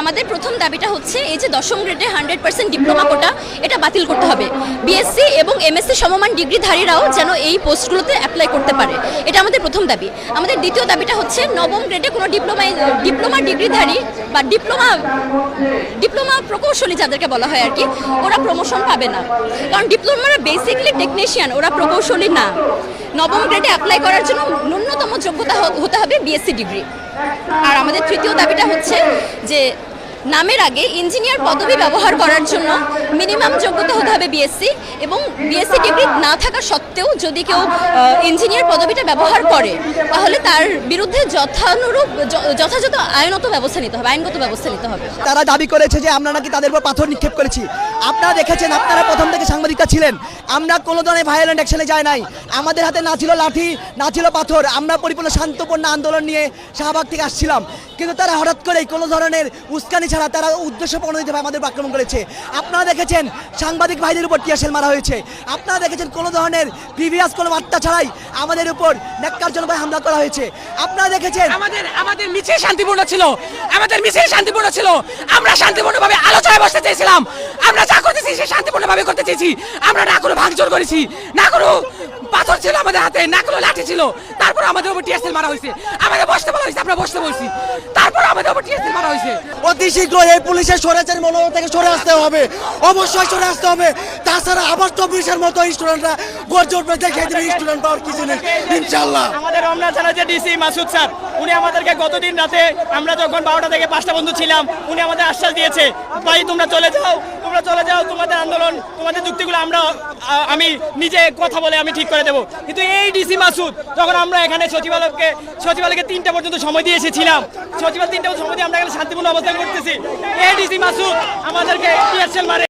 আমাদের প্রথম দাবিটা হচ্ছে এই যে দশম গ্রেডে হান্ড্রেড পার্সেন্ট ডিপ্লোমা কোটা, এটা বাতিল করতে হবে। বিএসসি এবং এমএসসি সমমান ডিগ্রিধারীরাও যেন এই পোস্টগুলোতে অ্যাপ্লাই করতে পারে। এটা আমাদের প্রথম দাবি। আমাদের দ্বিতীয় দাবিটা হচ্ছে নবম গ্রেডে কোনো ডিপ্লোমা ডিপ্লোমা ডিগ্রিধারী বা ডিপ্লোমা ডিপ্লোমা প্রকৌশলী যাদেরকে বলা হয় আর কি, ওরা প্রমোশন পাবে না। কারণ ডিপ্লোমারা বেসিকলি টেকনিশিয়ান ওরা প্রকৌশলী না। নবম গ্রেডে অ্যাপ্লাই করার জন্য ন্যূনতম যোগ্যতা হতে হবে বিএসসি ডিগ্রি। আর আমাদের তৃতীয় দাবিটা হচ্ছে যে নামের আগে ইঞ্জিনিয়ার পদবি ব্যবহার করার জন্য মিনিমাম যোগ্যতা হতে হবে বিএসসি এবং বিএসসি ডিগ্রি না থাকা সত্ত্বেও যদি কেউ ইঞ্জিনিয়ার পদবিটা ব্যবহার করে, তাহলে তার বিরুদ্ধে যথানুরূপ যথাযথ আইনত ব্যবস্থা নিতে হবে, আইনগত ব্যবস্থা নিতে হবে। তারা দাবি করেছে যে আমরা নাকি তাদের উপর পাথর নিক্ষেপ করেছি। আপনারা দেখেছেন, আপনারা প্রথম থেকে সাংবাদিকরা ছিলেন। আমরা কোনো ধরনের ভায়োলেন্ট অ্যাকশনে যাই নাই। আমাদের হাতে না ছিল লাঠি, না ছিল পাথর। আমরা পরিপূর্ণ শান্তপূর্ণ আন্দোলন নিয়ে শাহবাগ থেকে আসছিলাম। কিন্তু তারা হঠাৎ করেই কোনো ধরনের উস্কানি ছাড়া তারা উদ্দেশ্য প্রণোদিতভাবে আমাদের আক্রমণ করেছে। আপনারা দেখেছেন, সাংবাদিক ভাইদের উপর টিয়াশেল মারা হয়েছে। আপনারা দেখেছেন, কোনো ধরনের প্রিভিয়াস কোনো বার্তা ছাড়াই আমাদের উপর ন্যাক্কারজনকভাবে হামলা করা হয়েছে। আপনারা দেখেছেন আমাদের আমাদের মিছিল শান্তিপূর্ণ ছিল। আমাদের মিছিল শান্তিপূর্ণ ছিল। আমরা শান্তিপূর্ণভাবে আলোচনায় বসতে চেয়েছিলাম। আমরা যা করতেছি, সে শান্তিপূর্ণভাবে করতে চেয়েছি। আমরা না কোনো ভাঙচুর করেছি, না কোনো পাথর ছিল আমাদের হাতে না কোনো লাঠি ছিল। তারপর আমাদের উপর টিএসএল মারা হয়েছে। আমাদের বসতে বলা হয়েছে আমরা বসতে বলছি। তারপর আমাদের উপর টিএসএল মারা হয়েছে। অতি শীঘ্রই এই পুলিশের সরেছেন মনোভাব থেকে সরে আসতে হবে। অবশ্যই সরে আসতে হবে। তাছাড়া আবার চব্বিশের মতো স্টুডেন্টরা গর্জে উঠবে খেয়ে দেবে স্টুডেন্ট পাওয়ার কিছু নেই। ইনশাল্লাহ আমাদের রমনা থানার যে ডিসি মাসুদ স্যার উনি আমাদেরকে গতদিন রাতে, আমরা যখন বারোটা থেকে পাঁচটা বন্ধু ছিলাম, উনি আমাদের আশ্বাস দিয়েছে, ভাই, তোমরা চলে যাও, তোমরা চলে যাও, তোমাদের আন্দোলন, তোমাদের যুক্তিগুলো আমরা আমি নিজে কথা বলে আমি ঠিক করে দেবো। কিন্তু এই ডিসি মাসুদ, যখন আমরা এখানে সচিবালয়কে সচিবালয়কে তিনটা পর্যন্ত সময় দিয়ে এসেছিলাম, সচিবালয় তিনটা সময় দিয়ে আমরা এখানে শান্তিপূর্ণ অবস্থান করতেছি, এই ডিসি মাসুদ আমাদেরকে মারে।